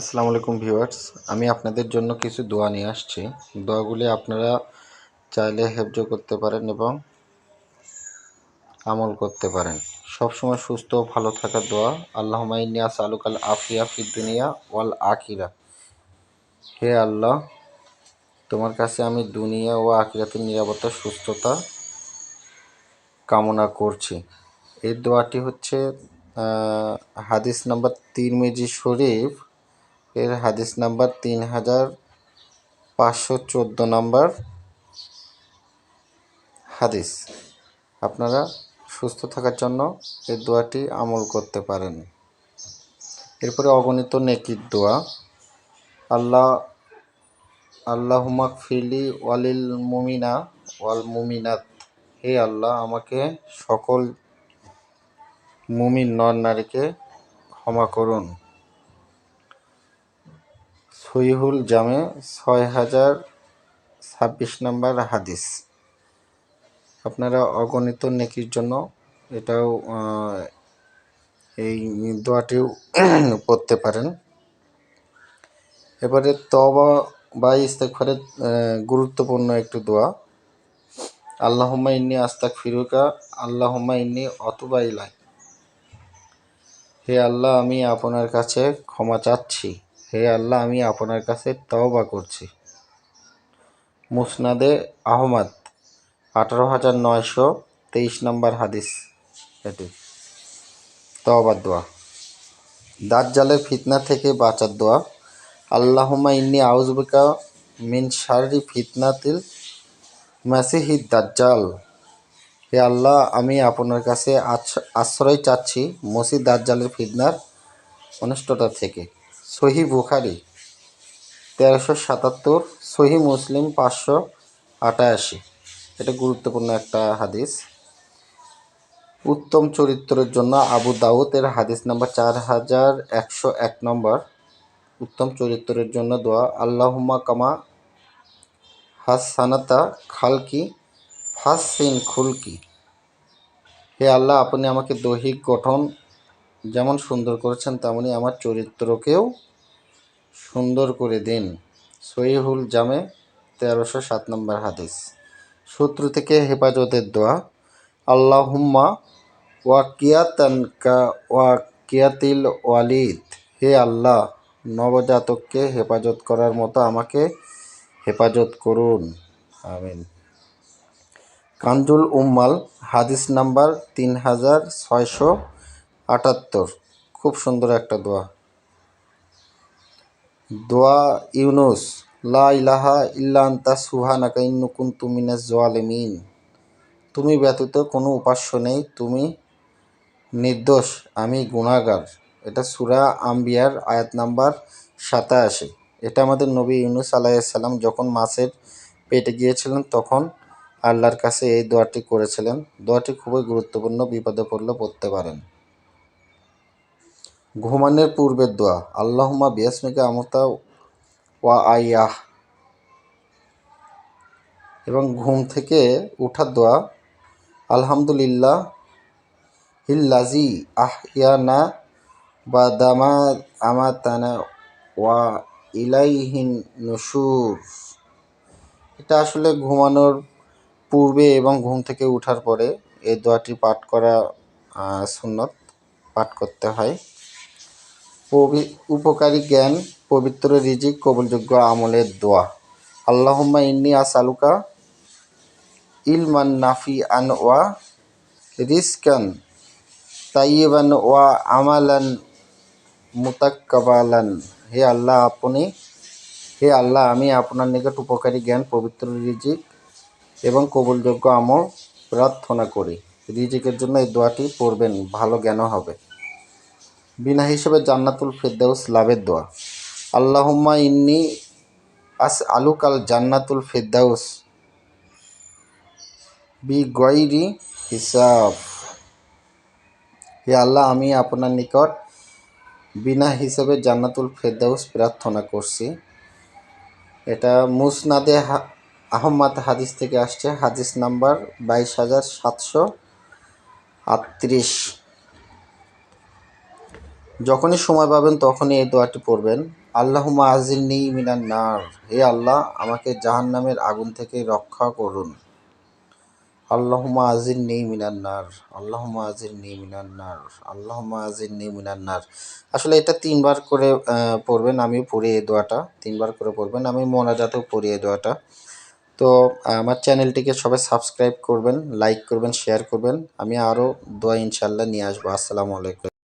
আসসালামু আলাইকুম ভিউয়ার্স, আমি আপনাদের জন্য কিছু দোয়া নিয়ে আসছি। দোয়াগুলি আপনারা চাইলে হেফজ করতে পারেন এবং আমল করতে পারেন। সবসময় সুস্থ ও ভালো থাকার দোয়া। আল্লাহ মাইনিয়াস আলুকাল আফিয়া দুনিয়া ওয়াল আখিরা। হে আল্লাহ, তোমার কাছে আমি দুনিয়া ও আখিরাতের নিরাপত্তা, সুস্থতা কামনা করছি। এই দোয়াটি হচ্ছে হাদিস নাম্বার তিরমিজি শরীফ এর হাদিস নাম্বার তিন হাজার পাঁচশো চোদ্দ নাম্বার হাদিস। আপনারা সুস্থ থাকার জন্য এই দোয়াটি আমল করতে পারেন। এরপরে অগণিত নেকির দোয়া। আল্লাহ আল্লাহুমাক ফিলি ওয়ালিল মুমিনা ওয়াল মুমিনাত। হে আল্লাহ, আমাকে সকল মুমিন নর নারীকে ক্ষমা করুন। সহিহুল জামে ছয় হাজার ছাব্বিশ নম্বর হাদিস। আপনারা অগণিত নেকির জন্য এটাও এই দোয়াটিও পড়তে পারেন। এবারে তবা বা ইস্তেকফারের গুরুত্বপূর্ণ একটি দোয়া। আল্লাহুম্মা ইন্নি আস্তাক ফিরুকা আল্লাহুম্মা ইন্নি অতুবা হে আল্লাহ, আমি আপনার কাছে ক্ষমা চাচ্ছি। হে আল্লাহ, আমি আপনার কাছে তওবা করছি। মুসনাদে আহমদ, আঠারো হাজার নয়শো তেইশ নম্বর হাদিস এটি। তওবার দোয়া। দাজ্জালের ফিতনা থেকে বাঁচার দোয়া। আল্লাহুম্মা ইন্নি আউজবিকা মিন শাররি ফিতনাতিল মাসিহিদ দাজ্জাল। হে আল্লাহ, আমি আপনার কাছে আশ্রয় চাচ্ছি মসিদ দাজ্জালের ফিতনার অনিষ্টতা থেকে। সহি বুখারি, তেরোশো সাতাত্তর, সহি মুসলিম, পাঁচশো আটাশি। এটা গুরুত্বপূর্ণ একটা হাদিস। উত্তম চরিত্রের জন্য আবু দাউদ এর হাদিস নাম্বার চার হাজার একশো এক নম্বর। উত্তম চরিত্রের জন্য দোয়া, আল্লাহুম্মা কামা হাসানাতা খালকি ফাসিন খুলকি। হে আল্লাহ, আপনি আমাকে দৈহিক গঠন যেমন সুন্দর করেছেন, তেমনি আমার চরিত্রকেও সুন্দর করে দিন। সহিহুল জামে, তেরোশো সাত নম্বর হাদিস। শত্রু থেকে হেফাজতের দোয়া। আল্লাহুম্মা ওয়াকিয়াতান কা ওয়াকিয়াতিল ওয়ালিদ। হে আল্লাহ, নবজাতককে হেফাজত করার মতো আমাকে হেফাজত করুন। আমিন। কাঞ্জুল উম্মাল, হাদিস নাম্বার তিন হাজার ছয়শো আটাত্তর। খুব সুন্দর একটা দোয়া। দোয়া ইউনুস, লা ইলাহা ইল্লা আন্তা সুহানাকা ইন্নু কুনতু মিনাজ জালিমিন। তুমি ব্যতীত কোনো উপাস্য নেই, তুমি নির্দোষ, আমি গুণাগার এটা সুরা আম্বিয়ার আয়াত নাম্বার সাতাশি। এটা আমাদের নবী ইউনুস আলাইসাল্লাম যখন মাছের পেটে গিয়েছিলেন, তখন আল্লাহর কাছে এই দোয়াটি করেছিলেন। দোয়াটি খুবই গুরুত্বপূর্ণ, বিপদে পড়লে পড়তে পারেন। ঘুমানোর পূর্বের দোয়া। আল্লাহুমা বিয়াসমিকা আমতা ওয়া আয়াহ এবং ঘুম থেকে উঠার দোয়া, আলহামদুলিল্লাহ হিল্লাজি আহিয়ানা বা দামা আমাতানা ওয়া ইলাইহিন নসুর। এটা আসলে ঘুমানোর পূর্বে এবং ঘুম থেকে উঠার পরে এই দোয়াটি পাঠ করা সুন্নত পাঠ করতে হয়। উপকারী জ্ঞান, পবিত্র রিজিক, কবলযোগ্য আমলের দোয়া। আল্লাহম্মা ইন্নি আসালুকা ইলমান নাফি আন ওয়া রিস্কান তাইয়িবান ওয়া আমালান মুতাক্কাবালান। হে আল্লাহ আপনি, হে আল্লাহ, আমি আপনার নিকট উপকারী জ্ঞান, পবিত্র রিজিক এবং কবুলযোগ্য আমল প্রার্থনা করি। রিজিকের জন্য এই দোয়াটি পড়বেন, ভালো জ্ঞানও হবে। বিনা হিসেবে জান্নাতুল ফেরদাউস লাভের দোয়া। আল্লাহুম্মা ইন্নি আস আলুকাল জান্নাতুল ফেরদাউস বি গয়রি হিসাব। হে আল্লাহ, আমি আপনার নিকট বিনা হিসেবে জান্নাতুল ফেরদাউস প্রার্থনা করছি। এটা মুসনাদে আহম্মদ হাদিস থেকে আসছে, হাদিস নাম্বার বাইশ হাজার সাতশো আটত্রিশ। যখনই সময় পাবেন তখনই এই দোয়াটি পড়বেন। আল্লাহ আল্লাহুমা আজিলনি মিনান নার। হে আল্লাহ, আমাকে জাহান্নামের আগুন থেকে রক্ষা করুন। আল্লাহুমা আজিলনি মিনান নার। আল্লাহুমা আজিলনি মিনান নার। আল্লাহুমা আজিলনি মিনান নার। আসলে এটা তিনবার করে পড়বেন আমি পড়ি এই দোয়াটা। তিনবার করে পড়বেন। আমি মোনাজাতেও পড়ি এই দোয়াটা। তো, আমার চ্যানেলটিকে সবাই সাবস্ক্রাইব করবেন, লাইক করবেন, শেয়ার করবেন। আমি আরও দোয়া ইনশাল্লাহ নিয়ে আসব। আসসালামু আলাইকুম।